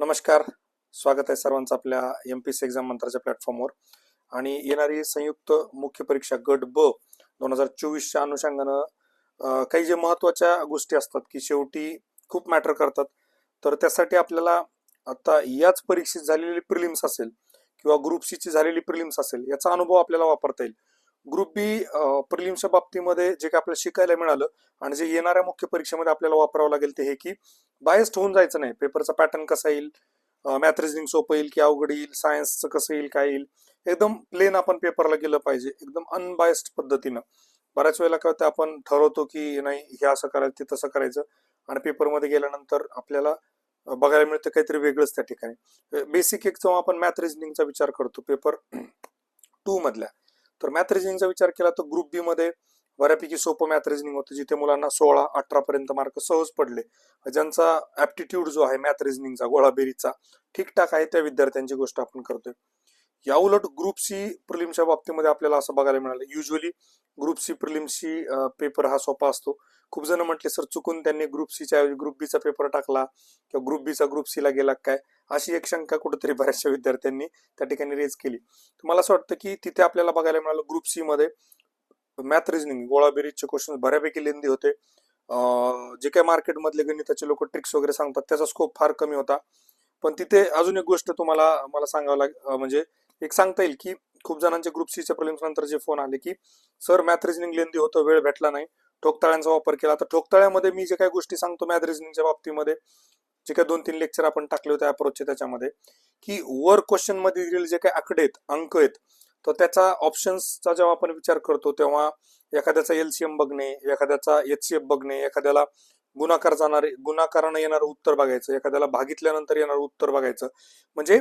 नमस्कार. स्वागत आहे सर्वांचं आपल्या एम पी सी एक्झाम मंत्राच्या प्लॅटफॉर्मवर आणि येणारी संयुक्त मुख्य परीक्षा गट ब दोन हजार चोवीसच्या अनुषंगानं काही जे महत्त्वाच्या गोष्टी असतात की शेवटी खूप मॅटर करतात. तर त्यासाठी आपल्याला आता याच परीक्षेत झालेली प्रिलिम्स असेल किंवा ग्रुप सीची झालेली प्रिलिम्स असेल याचा अनुभव आपल्याला वापरता येईल. ग्रुप बी प्रिलिम्सच्या बाबतीमध्ये जे काही आपल्याला शिकायला मिळालं आणि जे येणाऱ्या मुख्य परीक्षेमध्ये आपल्याला वापरावं लागेल ते हे की बायस्ट होऊन जायचं नाही. पेपरचा पॅटर्न कसा येईल? मॅथ रिजनिंग सोपं येईल की अवघड येईल? सायन्सचं कसं येईल? काय येईल? एकदम प्लेन आपण पेपरला गेलं पाहिजे. एकदम अनबायस्ड पद्धतीनं. बऱ्याच वेळेला काय होतं आपण ठरवतो की नाही हे असं करायचं ते तसं करायचं आणि पेपरमध्ये गेल्यानंतर आपल्याला बघायला मिळतं काहीतरी वेगळंच त्या ठिकाणी. बेसिक एक जेव्हा आपण मॅथ रिजनिंगचा विचार करतो. पेपर टू मधल्या. तर मॅथ विचार केला तर ग्रुप बी मध्ये बऱ्यापैकी सोपं मॅथ होतं जिथे मुलांना सोळा अठरा पर्यंत मार्क सहज पडले. ज्यांचा ऍप्टिट्यूड जो आहे मॅथ गोळाबेरीचा ठीकठाक आहे त्या विद्यार्थ्यांची गोष्ट आपण करतोय. या उलट ग्रुप सी प्रिलिमच्या बाबतीमध्ये आपल्याला असं बघायला मिळालं. युजली ग्रुप सी प्रिलिमची पेपर हा सोपा असतो. खूप जण म्हटले सर चुकून त्यांनी ग्रुप सीच्या ऐवजी ग्रुप बीचा पेपर टाकला किंवा ग्रुप बीचा ग्रुप सीला गेला काय? अशी एक शंका कुठेतरी बऱ्याचशा विद्यार्थ्यांनी त्या ठिकाणी रेज केली. तर मला असं वाटतं की तिथे आपल्याला बघायला मिळालं ग्रुप सी मध्ये मॅथ रिजनिंग गोळाबेरीजचे क्वेश्चन बऱ्यापैकी लेंदी होते. जे काही मार्केटमधले गणिताचे लोक ट्रिक्स वगैरे सांगतात त्याचा स्कोप फार कमी होता. पण तिथे अजून एक गोष्ट तुम्हाला मला सांगावं लाग म्हणजे एक सांगता येईल की खूप जणांचे ग्रुप सीच्या प्रॉब्लेम्स नंतर जे फोन आले की सर मॅथ रिझनिंग लेंदी होतं वेळ भेटला नाही. ठोकताळ्यांचा वापर केला. तर ठोकताळ्यामध्ये मी जे काही गोष्टी सांगतो मॅथ रिझनिंगच्या बाबतीमध्ये जे काही दोन तीन लेक्चर आपण टाकले होते अप्रोचचे त्याच्यामध्ये की वर क्वेश्चनमध्ये दिलेले जे काही आकडे आहेत अंक आहेत तर त्याचा ऑप्शन्सचा जेव्हा आपण विचार करतो तेव्हा एखाद्याचा एलसीएम बघणे एखाद्याचा एचसीएफ बघणे एखाद्याला गुणाकार जाणारे गुणाकारानं येणारं उत्तर बघायचं एखाद्याला भागितल्यानंतर येणारं उत्तर बघायचं. म्हणजे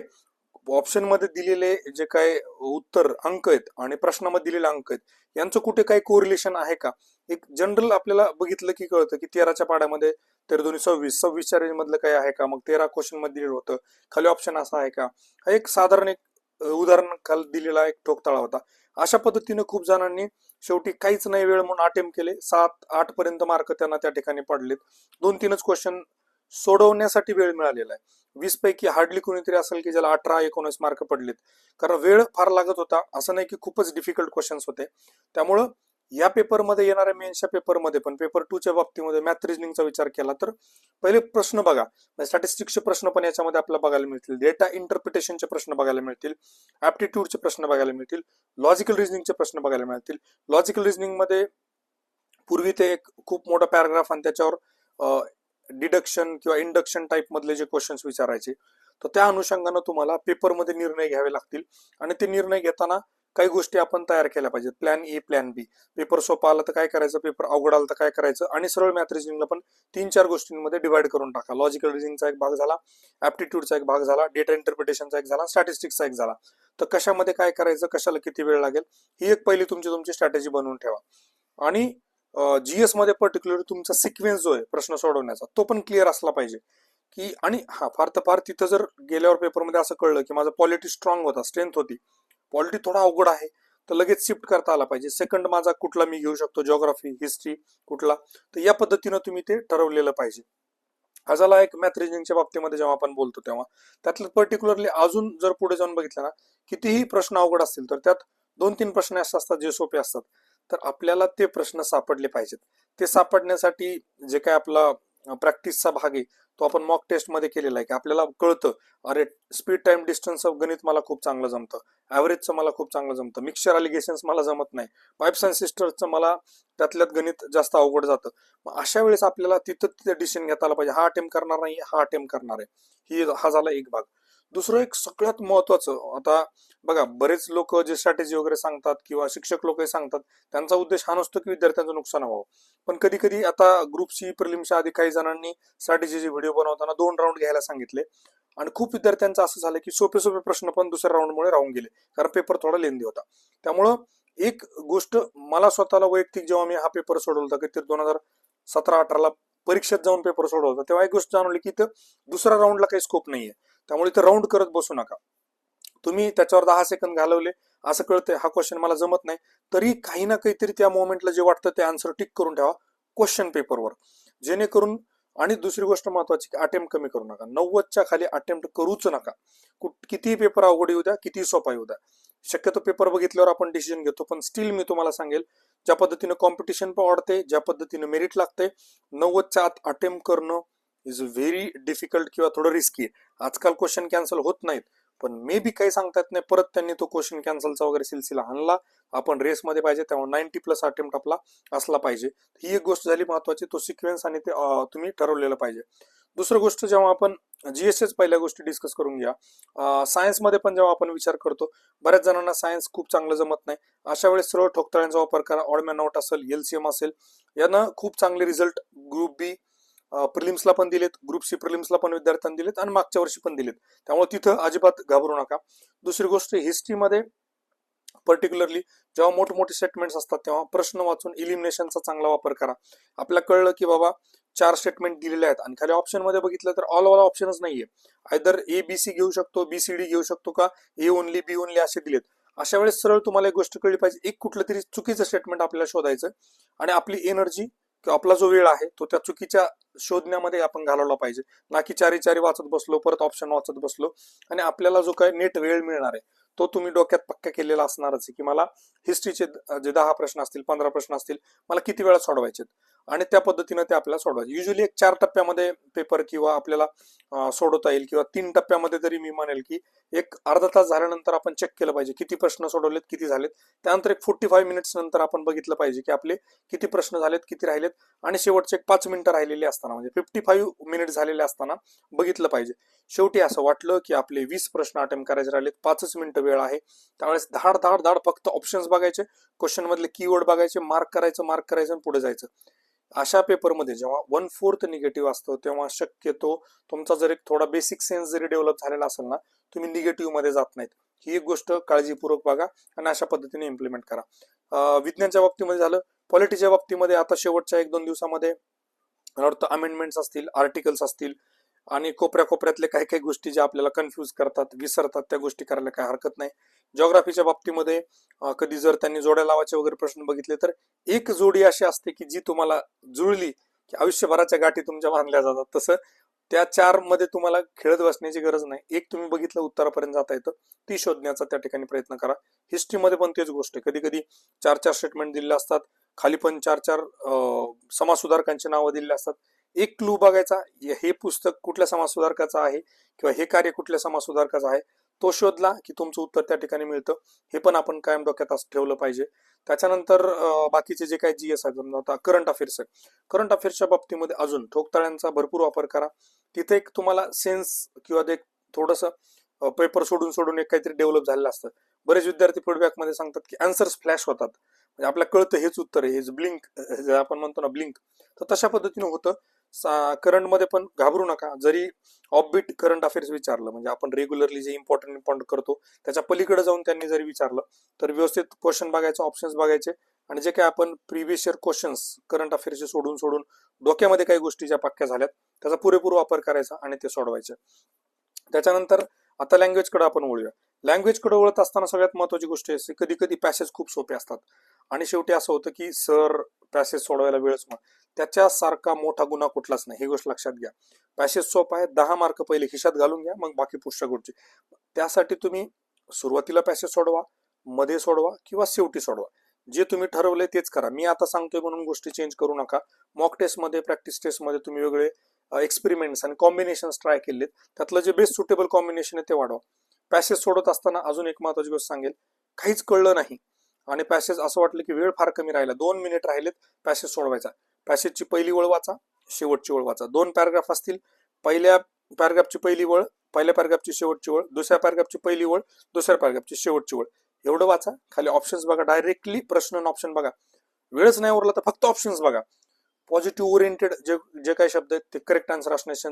ऑप्शनमध्ये दिलेले जे काय उत्तर अंक आहेत आणि प्रश्नामध्ये दिलेले अंक आहेत यांचं कुठे काही कोरिलेशन आहे का? एक जनरल आपल्याला बघितलं की कळतं की तेराच्या पाड्यामध्ये तेरा दोन्ही सव्वीस सव्वीसच्या रेंजमधलं काय आहे का? मग तेरा क्वेश्चनमध्ये दिलेलं होतं. खाली ऑप्शन असा आहे का? हा एक साधारण एक उदाहरण काल दिलेला एक ठोकताळा होता. अशा पद्धतीने खूप जणांनी शेवटी काहीच नाही वेळ म्हणून अटेम्प्ट केले. सात आठ पर्यंत मार्क त्यांना त्या ठिकाणी पडलेत. दोन तीनच क्वेश्चन सोडवण्यासाठी वेळ मिळालेला आहे. वीस पैकी हार्डली कोणीतरी असेल की ज्याला अठरा एकोणीस मार्क पडलेत. कारण वेळ फार लागत होता. असं नाही की खूपच डिफिकल्ट क्वेश्चन्स होते. त्यामुळं या पेपरमध्ये येणाऱ्या मेन्सच्या पेपरमध्ये पण पेपर टूच्या बाबतीमध्ये मॅथ रिजनिंगचा विचार केला तर पहिले प्रश्न बघा. म्हणजे स्टॅटिस्टिक्सचे प्रश्न पण याच्यामध्ये आपल्याला बघायला मिळतील. डेटा इंटरप्रिटेशनचे प्रश्न बघायला मिळतील. ऍप्टिट्यूडचे प्रश्न बघायला मिळतील. लॉजिकल रिजनिंगचे प्रश्न बघायला मिळतील. लॉजिकल रिजनिंगमध्ये पूर्वी ते एक खूप मोठा पॅराग्राफ आणि त्याच्यावर डिडक्शन किंवा इंडक्शन टाईप मधले जे क्वेश्चन्स विचारायचे तर त्या अनुषंगानं तुम्हाला पेपरमध्ये निर्णय घ्यावे लागतील. आणि ते निर्णय घेताना काही गोष्टी आपण तयार केल्या पाहिजेत. Plan A plan B paper सोपा आला तर काय करायचं? पेपर अवघड आला तर काय करायचं? आणि सरळ मॅथ रिजनिंगला पण तीन चार गोष्टींमध्ये डिवाइड करून टाका. लॉजिकल रिजनिंगचा एक भाग झाला ऍप्टिट्यूडचा एक भाग झाला डेटा इंटरप्रिटेशनचा एक झाला स्टॅटिस्टिक्सचा एक झाला. तर कशामध्ये काय करायचं? कशाला किती वेळ लागेल? ही एक पहिली तुमची तुमची स्ट्रॅटेजी बनवून ठेवा. आणि जीएसमध्ये पर्टिक्युलर तुमचा सिक्वेन्स जो आहे प्रश्न सोडवण्याचा तो पण क्लिअर असला पाहिजे. की आणि हा फार तर फार तिथं जर गेल्यावर पेपरमध्ये असं कळलं की माझा पॉलिटी स्ट्रॉंग होता स्ट्रेंथ होती. पॉलिटी थोडा अवघड आहे तर लगेच शिफ्ट करता आला पाहिजे. सेकंड माझा कुठला मी घेऊ शकतो जॉग्राफी हिस्ट्री कुठला तर या पद्धतीनं तुम्ही ते ठरवलेलं पाहिजे. हा एक मॅथ रिजनिंगच्या बाबतीमध्ये जेव्हा आपण बोलतो तेव्हा त्यातलं पर्टिक्युलरली अजून जर पुढे जाऊन बघितलं ना कितीही प्रश्न अवघड असतील तर त्यात दोन तीन प्रश्न असे असतात जे सोपे असतात. तर आपल्याला ते प्रश्न सापडले पाहिजेत. ते सापडण्यासाठी जे काय आपला प्रॅक्टिसचा भाग आहे तो आपण मॉक टेस्टमध्ये केलेला आहे की आपल्याला कळतं अरे स्पीड टाइम डिस्टन्स गणित मला खूप चांगलं जमतं ॲव्हरेजचं मला खूप चांगलं जमतं मिक्सचर अलिगेशन्स मला जमत नाही पाईप्स अँड सिस्टर्सचं मला त्यातल्यात गणित जास्त अवघड जातं. मग अशा वेळेस आपल्याला तिथं तिथे डिसिजन घेता आला पाहिजे हा अटेम्प्ट करणार नाही हा अटेम्प्ट करणार आहे. ही हा झाला एक भाग. दुसरं एक सगळ्यात महत्वाचं आता बघा बरेच लोक जे स्ट्रॅटेजी वगैरे सांगतात किंवा शिक्षक लोकही सांगतात त्यांचा उद्देश हा नसतो की विद्यार्थ्यांचं नुकसान व्हावं. पण कधी कधी आता ग्रुप सी प्रिलिमच्या आधी काही जणांनी स्ट्रॅटेजीचे व्हिडिओ बनवताना दोन राऊंड घ्यायला सांगितले. आणि खूप विद्यार्थ्यांचं असं झालं की सोपे सोपे प्रश्न पण दुसऱ्या राऊंडमुळे राहून गेले कारण पेपर थोडा लेंदी होता. त्यामुळं एक गोष्ट मला स्वतःला वैयक्तिक जेव्हा मी हा पेपर सोडवला होता की ते दोन हजार सतरा अठराला परीक्षेत जाऊन पेपर सोडवला होता तेव्हा एक गोष्ट जाणवली की इथं दुसऱ्या राऊंडला काही स्कोप नाहीये. त्यामुळे ते राऊंड करत बसू नका. तुम्ही त्याच्यावर दहा सेकंद घालवले असं कळतंय. हा क्वेश्चन मला जमत नाही. तरी काही ना काहीतरी त्या मोमेंटला जे वाटतं ते आन्सर टिक करून ठेवा क्वेश्चन पेपरवर जेणेकरून आणि दुसरी गोष्ट महत्वाची अटेम्प्ट कमी करू नका. नव्वदच्या खाली अटेम्प्ट करूच नका. कुठ कितीही पेपर अवघड येऊ द्या कितीही सोपा येऊ द्या. शक्यतो पेपर बघितल्यावर आपण डिसिजन घेतो पण स्टील मी तुम्हाला सांगेल ज्या पद्धतीनं कॉम्पिटिशन पण वाढते ज्या पद्धतीनं मेरिट लागते नव्वदच्या आत अटेम्प्ट करणं इज व्हेरी डिफिकल्ट किंवा थोडं रिस्की आजकाल क्वेश्चन कॅन्सल होत नाहीत पण मे बी काही सांगता येत नाही परत त्यांनी तो क्वेश्चन कॅन्सलचा वगैरे सिलसिला आणला आपण रेसमध्ये पाहिजे तेव्हा नाईन्टी प्लस अटेम्प्ट आपला असला पाहिजे. ही एक गोष्ट झाली महत्वाची तो सिक्वेन्स आणि ते तुम्ही ठरवलेलं पाहिजे. दुसरं गोष्ट जेव्हा आपण जीएसएस पहिल्या गोष्टी डिस्कस करून घ्या सायन्समध्ये पण जेव्हा आपण विचार करतो बऱ्याच जणांना सायन्स खूप चांगलं जमत नाही. अशा वेळेस सरळ ठोकताळ्यांचा वापर करा ऑडमॅन आउट असेल एलसीएम असेल यानं खूप चांगले रिझल्ट ग्रुप बी प्रिलिम्सला पण दिलेत ग्रुप सी प्रिलिम्सला पण विद्यार्थ्यांना दिलेत आणि मागच्या वर्षी पण दिलेत. त्यामुळे तिथं अजिबात घाबरू नका. दुसरी गोष्ट हिस्ट्रीमध्ये पर्टिक्युलरली जेव्हा मोठमोठे स्टेटमेंट्स असतात तेव्हा प्रश्न वाचून इलिमिनेशनचा चांगला वापर करा. आपल्याला कळलं की बाबा चार स्टेटमेंट दिलेले आहेत आणि खाली ऑप्शनमध्ये बघितलं तर ऑल ऑल ऑप्शनच नाहीये. आयदर ए बी सी घेऊ शकतो बी सी डी घेऊ शकतो का? ए ओनली बी ओनली असे दिलेत. अशा वेळेस सरळ तुम्हाला एक गोष्ट कळली पाहिजे. एक कुठलं तरी चुकीचं स्टेटमेंट आपल्याला शोधायचं आणि आपली एनर्जी किंवा आपला जो वेळ आहे तो त्या चुकीच्या शोधण्यामध्ये आपण घालवला पाहिजे. ना की चारी चारी वाचत बसलो परत ऑप्शन वाचत बसलो. आणि आपल्याला जो काही नेट वेळ मिळणार आहे तो तुम्ही डोक्यात पक्का केलेला असणारच आहे की मला हिस्ट्रीचे जे दहा प्रश्न असतील पंधरा प्रश्न असतील मला किती वेळा सोडवायचे आणि त्या पद्धतीनं ते आपल्याला सोडवायचे. युजली एक चार टप्प्यामध्ये पेपर किंवा आपल्याला सोडवता येईल किंवा तीन टप्प्यामध्ये तरी मी म्हणेल की एक अर्धा तास झाल्यानंतर आपण चेक केलं पाहिजे किती प्रश्न सोडवलेत किती झालेत. त्यानंतर एक फोर्टी फाईव्ह मिनिट्स नंतर आपण बघितलं पाहिजे की आपले किती प्रश्न झालेत किती राहिलेत. आणि शेवटचे एक पाच मिनिटं राहिलेले असताना म्हणजे फिफ्टी फाईव्ह मिनिट झालेले असताना बघितलं पाहिजे. शेवटी असं वाटलं की आपले वीस प्रश्न अटेम्प्ट करायचे राहिलेत पाचच मिनिटं वेळ आहे. त्यावेळेस धाड धाड धाड फक्त ऑप्शन्स बघायचे क्वेश्चन मधले कीवर्ड बघायचे मार्क करायचं मार्क करायचं आणि पुढे जायचं. अशा पेपरमध्ये जेव्हा वन फोर्थ निगेटिव्ह असतो तेव्हा शक्यतो तुमचा जर एक थोडा बेसिक सेन्स जरी डेव्हलप झालेला असेल ना तुम्ही निगेटिव्हमध्ये जात नाहीत. ही एक गोष्ट काळजीपूर्वक बघा आणि अशा पद्धतीने इम्प्लिमेंट करा. विज्ञानच्या बाबतीमध्ये झालं. पॉलिटीच्या बाबतीमध्ये आता शेवटच्या एक दोन दिवसामध्ये मला वाटतं अमेंडमेंट्स असतील आर्टिकल्स असतील आणि कोपऱ्या कोपऱ्यातले काही काही गोष्टी ज्या आपल्याला कन्फ्यूज करतात विसरतात त्या गोष्टी करायला काही हरकत नाही. जॉग्राफीच्या बाबतीमध्ये कधी जर त्यांनी जोड्या लावायचे वगैरे प्रश्न बघितले तर एक जोडी अशी असते की जी तुम्हाला जुळली की आयुष्यभराच्या गाठी तुमच्या बांधल्या जातात. तसं त्या चारमध्ये तुम्हाला खेळत बसण्याची गरज नाही. एक तुम्ही बघितलं उत्तरापर्यंत जाता येतं. ती शोधण्याचा त्या ठिकाणी प्रयत्न करा. हिस्ट्रीमध्ये पण तेच गोष्ट आहे. कधी कधी चार चार स्टेटमेंट दिलेले असतात. खाली पण चार चार समाजसुधारकांची नावं दिलेली असतात. एक क्लू बघायचा हे पुस्तक कुठल्या समाजसुधारकाचं आहे किंवा हे कार्य कुठल्या समाजसुधारकाचं आहे तो शोधला की तुमचं उत्तर त्या ठिकाणी मिळतं. हे पण आपण कायम डोक्यात ठेवलं पाहिजे. त्याच्यानंतर बाकीचे जे काही जी एस आहेत समजा आता करंट अफेअर्स आहे करंट अफेअर्सच्या बाबतीमध्ये अजून ठोकताळ्यांचा भरपूर वापर करा. तिथे एक तुम्हाला सेन्स किंवा एक थोडंसं पेपर सोडून सोडून एक काहीतरी डेव्हलप झालेलं असतं. बरेच विद्यार्थी फीडबॅकमध्ये सांगतात की आन्सर्स फ्लॅश होतात. म्हणजे आपल्याला कळतं हेच उत्तर आहे हेच ब्लिंक जे आपण म्हणतो ना ब्लिंक तर तशा पद्धतीने होतं. करंटमध्ये पण घाबरू नका. जरी ऑफबीट करंट अफेअर्स विचारलं म्हणजे आपण रेग्युलरली जे इम्पॉर्टंट इम्पॉर्टंट करतो त्याच्या पलीकडे जाऊन त्यांनी जरी विचारलं तर व्यवस्थित क्वेश्चन बघायचे ऑप्शन्स बघायचे आणि जे काय आपण प्रिव्हियस इयर क्वेश्चन्स करंट अफेअर्सचे सोडून सोडून डोक्यामध्ये काही गोष्टी ज्या पक्क्या झाल्यात त्याचा पुरेपूर वापर करायचा आणि ते सोडवायचे. त्याच्यानंतर आता लँग्वेजकडे आपण वळूया. लँग्वेजकडे वळत असताना सगळ्यात महत्वाची गोष्ट असते कधी कधी पॅसेज खूप सोपे असतात. आणि शेवटी असं होतं की सर पॅसेज सोडवायला वेळच मग त्याच्यासारखा मोठा गुन्हा कुठलाच नाही ही गोष्ट लक्षात घ्या. पॅसेज सोपा आहे दहा मार्क पहिले खिशात घालून घ्या मग बाकी पुढच्या गोष्टी. त्यासाठी तुम्ही सुरुवातीला पॅसेज सोडवा मध्ये सोडवा किंवा शेवटी सोडवा. जे तुम्ही ठरवले तेच करा. मी आता सांगतोय म्हणून गोष्टी चेंज करू नका. मॉक टेस्टमध्ये प्रॅक्टिस टेस्टमध्ये तुम्ही वेगळे एक्सपेरिमेंट्स आणि कॉम्बिनेशन ट्राय केलेत. त्यातलं जे बेस्ट सुटेबल कॉम्बिनेशन आहे ते वाढवा. पॅसेज सोडत असताना अजून एक महत्वाची गोष्ट सांगेल. काहीच कळलं नाही. आणि पॅसेज असं वाटलं की वेळ फार कमी राहिला. दोन मिनिट राहिलेत पॅसेज सोडवायचा. पॅसेजची पहिली वळ वाचा शेवटची ओळ वाचा. दोन पॅराग्राफ असतील. पहिल्या पॅराग्राफची पहिली वळ पहिल्या पॅराग्राफची शेवटची वळ दुसऱ्या पॅराग्राफची पहिली वळ दुसऱ्या पॅराग्राफची शेवटची वळ. एवढं वाचा. खाली ऑप्शन्स बघा. डायरेक्टली प्रश्न ऑप्शन बघा. वेळच नाही उरला तर फक्त ऑप्शन्स बघा. पॉझिटिव्ह ओरिएंटेड जे जे काही शब्द आहेत ते करेक्ट आन्सर असण्याचे.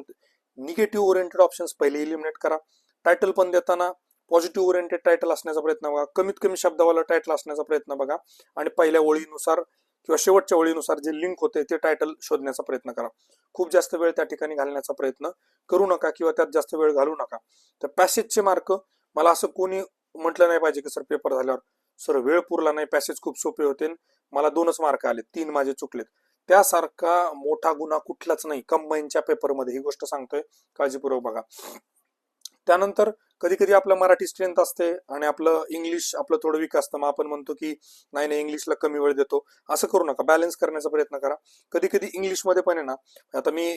निगेटिव्ह ओरिएंटेड ऑप्शन्स पहिले इलिमिनेट करा. टायटल पण देताना पॉझिटिव्ह ओरिएंटेड टायटल असण्याचा प्रयत्न बघा. कमीत कमी शब्दावाला टायटल असण्याचा प्रयत्न बघा. आणि पहिल्या ओळीनुसार किंवा शेवटच्या ओळीनुसार जे लिंक होते ते टायटल शोधण्याचा प्रयत्न करा. खूप जास्त वेळ त्या ठिकाणी घालण्याचा प्रयत्न करू नका किंवा त्यात जास्त वेळ घालू नका. तर पॅसेजचे मार्क मला असं कोणी म्हटलं नाही पाहिजे की सर पेपर झाल्यावर. सर वेळ पुरला नाही पॅसेज खूप सोपे होते मला दोनच मार्क आले तीन माझे चुकलेत. त्यासारखा मोठा गुन्हा कुठलाच नाही. कंबाईनच्या पेपरमध्ये ही गोष्ट सांगतोय. काळजीपूर्वक बघा. त्यानंतर कधी कधी आपलं मराठी स्ट्रेंथ असते आणि आपलं इंग्लिश आपलं थोडं वीक असतं. मग आपण म्हणतो की नाही नाही इंग्लिशला कमी वेळ देतो. असं करू नका. बॅलन्स करण्याचा प्रयत्न करा. कधी कधी इंग्लिशमध्ये पण आहे ना आता मी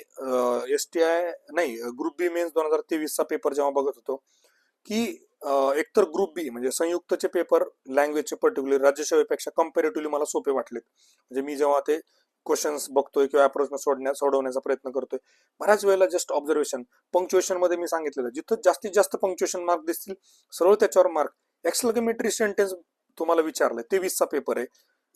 एस टी आय नाही ग्रुप बी मेन्स दोन हजार तेवीसचा पेपर जेव्हा बघत होतो की एकतर ग्रुप बी म्हणजे संयुक्तचे पेपर लँग्वेजचे पर्टिक्युलर राज्यसेवेपेक्षा कम्पॅरेटिव्हली मला सोपे वाटलेत. म्हणजे मी जेव्हा ते क्वेश्चन्स बघतोय किंवा अप्रोच सोडण्या सोडवण्याचा प्रयत्न करतोय. बऱ्याच वेळेला जस्ट ऑब्झर्वेशन पंक्च्युएशनमध्ये मी सांगितलेलं जिथं जास्तीत जास्त पंक्च्युएशन मार्क दिसतील सरळ त्याच्यावर मार्क एक्सलगमेटरी सेंटेन्स तुम्हाला विचारलंय तेवीसचा पेपर आहे.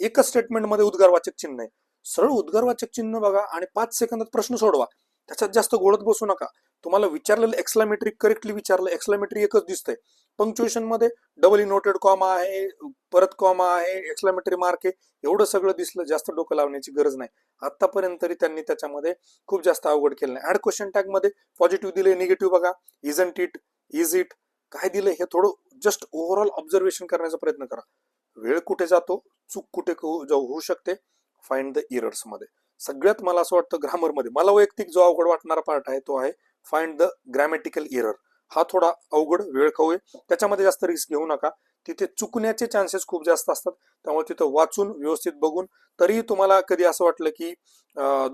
एकच स्टेटमेंटमध्ये उद्गारवाचक चिन्ह आहे. सरळ उद्गारवाचक चिन्ह बघा आणि पाच सेकंदात प्रश्न सोडवा. त्याच्यात जास्त गोळत बसू नका. तुम्हाला विचारलेलं एक्सलामेट्री करेक्टली विचारलं एक्सलामेट्री एकच दिसतंय. पंक्च्युएशनमध्ये डबल नोटेड कॉमा आहे परत कॉमा आहे एक्सलामेटरी मार्क आहे एवढं सगळं दिसलं जास्त डोकं लावण्याची गरज नाही. आतापर्यंत तरी त्यांनी त्याच्यामध्ये खूप जास्त अवघड केलं नाही. ऍड क्वेश्चन टॅगमध्ये पॉझिटिव्ह दिले निगेटिव्ह बघा. इजंट इट इज इट काय दिलं हे थोडं जस्ट ओव्हरऑल ऑब्झर्वेशन करण्याचा प्रयत्न करा. वेळ कुठे जातो? चूक कुठे जाऊ- होऊ शकते? फाइंड द इरर्समध्ये. सगळ्यात मला असं वाटतं ग्रामरमध्ये मला वैयक्तिक जो अवघड वाटणारा पार्ट आहे तो आहे फाइंड द ग्रॅमॅटिकल इरर हा थोडा अवघड वेळ खाऊ आहे त्याच्यामध्ये जास्त रिस्क घेऊ नका. तिथे चुकण्याचे चान्सेस खूप जास्त असतात. त्यामुळे तिथं वाचून व्यवस्थित बघून तरीही तुम्हाला कधी असं वाटलं की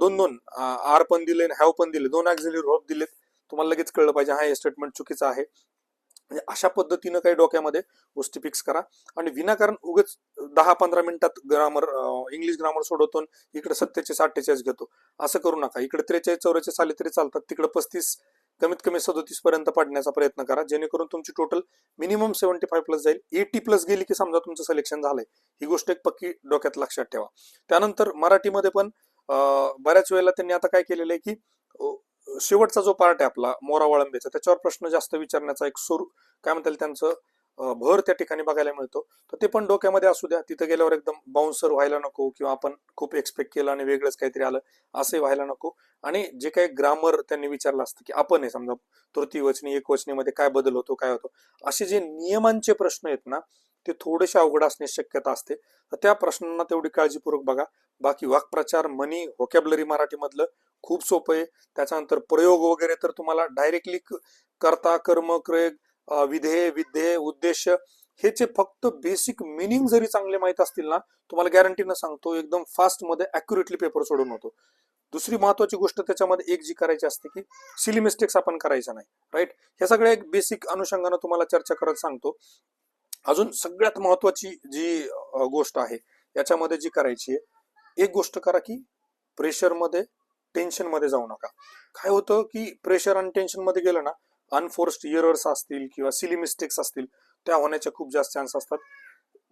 दोन दोन आर पण दिले हॅव पण दिले दोन ऍक्झिली रोप दिलेत तुम्हाला लगेच कळलं पाहिजे हा हे स्टेटमेंट चुकीचं आहे. म्हणजे अशा पद्धतीनं काही डोक्यामध्ये गोष्टी फिक्स करा. आणि विनाकारण उगच दहा पंधरा मिनिटात ग्रामर इंग्लिश ग्रामर सोडवतो आणि इकडे सत्तेचाळीस अठ्ठेचाळीस घेतो. असं करू नका. इकडे त्रेचाळीस चौवेचाळीस आले तरी चालतात. तिकडे पस्तीस कमीत कमी सदोतीस पर्यंत पाडण्याचा प्रयत्न करा. जेणेकरून तुमची total minimum seventy five plus जाईल. एटी प्लस गेली की समजा तुमचं सिलेक्शन झालंय. ही गोष्ट एक पक्की डोक्यात लक्षात ठेवा. त्यानंतर मराठीमध्ये पण बऱ्याच वेळेला त्यांनी आता काय केलेलं आहे की शेवटचा जो पार्ट आहे आपला मोरा वळंबेचा त्याच्यावर प्रश्न जास्त विचारण्याचा एक सूर काय म्हणता येईल त्यांचं? भर त्या ठिकाणी बघायला मिळतो. तर ते पण डोक्यामध्ये असू द्या. तिथं गेल्यावर एकदम बाउन्सर व्हायला नको किंवा आपण खूप एक्सपेक्ट केलं आणि वेगळंच काहीतरी आलं असंही व्हायला नको. आणि जे काही ग्रामर त्यांनी विचारलं असतं की आपण आहे समजा तृतीय वचनी एक वचनीमध्ये काय बदल होतो काय होतो? असे जे नियमांचे प्रश्न आहेत ना ते थोडेसे अवघड असण्याची शक्यता असते. तर त्या प्रश्नांना तेवढी काळजीपूर्वक बघा. बाकी वाक्प्रचार मनी व्होकॅबलरी मराठीमधलं खूप सोपं आहे. त्याच्यानंतर प्रयोग वगैरे तर तुम्हाला डायरेक्टली करता कर्म क्रय विधेय विधेय उद्देश हेचे फक्त बेसिक मिनिंग जरी चांगले माहीत असतील ना तुम्हाला गॅरंटीनं सांगतो एकदम फास्टमध्ये अॅक्युरेटली पेपर सोडून होतो. दुसरी महत्वाची गोष्ट त्याच्यामध्ये एक जी करायची असते की सिली मिस्टेक्स आपण करायचं नाही राईट हे सगळ्या एक बेसिक अनुषंगानं तुम्हाला चर्चा करत सांगतो. अजून सगळ्यात महत्वाची जी गोष्ट आहे याच्यामध्ये जी करायची आहे एक गोष्ट करा की प्रेशरमध्ये टेन्शनमध्ये जाऊ नका. काय होतं की प्रेशर आणि टेन्शनमध्ये गेलं ना अनफोर्स्ड इयरर्स असतील किंवा सिली मिस्टेक्स असतील त्या होण्याचे खूप जास्त चान्स असतात.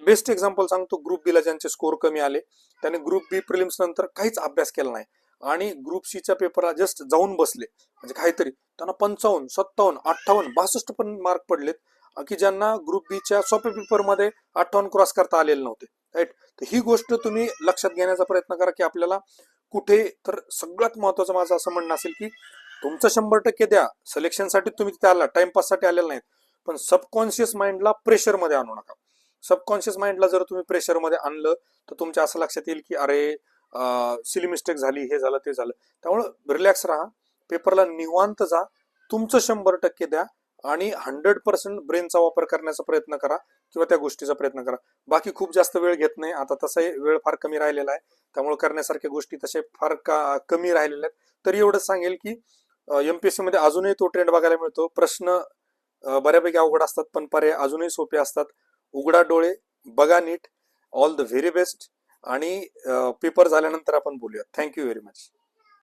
बेस्ट एक्झाम्पल सांगतो ग्रुप बीला ज्यांचे स्कोर कमी आले त्याने ग्रुप बी प्रिलिम्स नंतर काहीच अभ्यास केला नाही. आणि ग्रुप सीच्या पेपरला जस्ट जाऊन बसले. म्हणजे काहीतरी त्यांना पंचावन्न सत्तावन्न अठ्ठावन्न बासष्ट पण मार्क पडलेत. की ज्यांना ग्रुप बीच्या सोप्या पेपरमध्ये अठ्ठावन्न क्रॉस करता आलेले नव्हते. राईट तर ही गोष्ट तुम्ही लक्षात घेण्याचा प्रयत्न करा की आपल्याला कुठे तर सगळ्यात महत्वाचं माझं असं म्हणणं असेल की तुमचं शंभर टक्के द्या. सिलेक्शनसाठी तुम्ही तिथे आला टाइमपाससाठी आलेला नाहीत. पण सबकॉन्शियस माइंडला प्रेशरमध्ये आणू नका. सबकॉन्शियस माइंडला जर तुम्ही प्रेशरमध्ये आणलं तर तुमच्या असं लक्षात येईल की अरे सिली मिस्टेक झाली हे झालं ते झालं. त्यामुळं रिलॅक्स राहा. पेपरला निवांत जा. तुमचं शंभर टक्के द्या. आणि हंड्रेड पर्सेंट ब्रेनचा वापर करण्याचा प्रयत्न करा किंवा त्या गोष्टीचा प्रयत्न करा. बाकी खूप जास्त वेळ घेत नाही. आता तसाही वेळ फार कमी राहिलेला आहे. त्यामुळे करण्यासारख्या गोष्टी तसे फार का कमी राहिलेल्या आहेत. तरी एवढंच सांगेल की एमपीएससी मध्ये अजूनही तो ट्रेंड बघायला मिळतो. प्रश्न बऱ्यापैकी अवघड असतात पण पर्याय अजूनही सोपे असतात. उघडा डोळे बघा नीट. ऑल द व्हेरी बेस्ट आणि पेपर झाल्यानंतर आपण बोलूया थँक्यू व्हेरी मच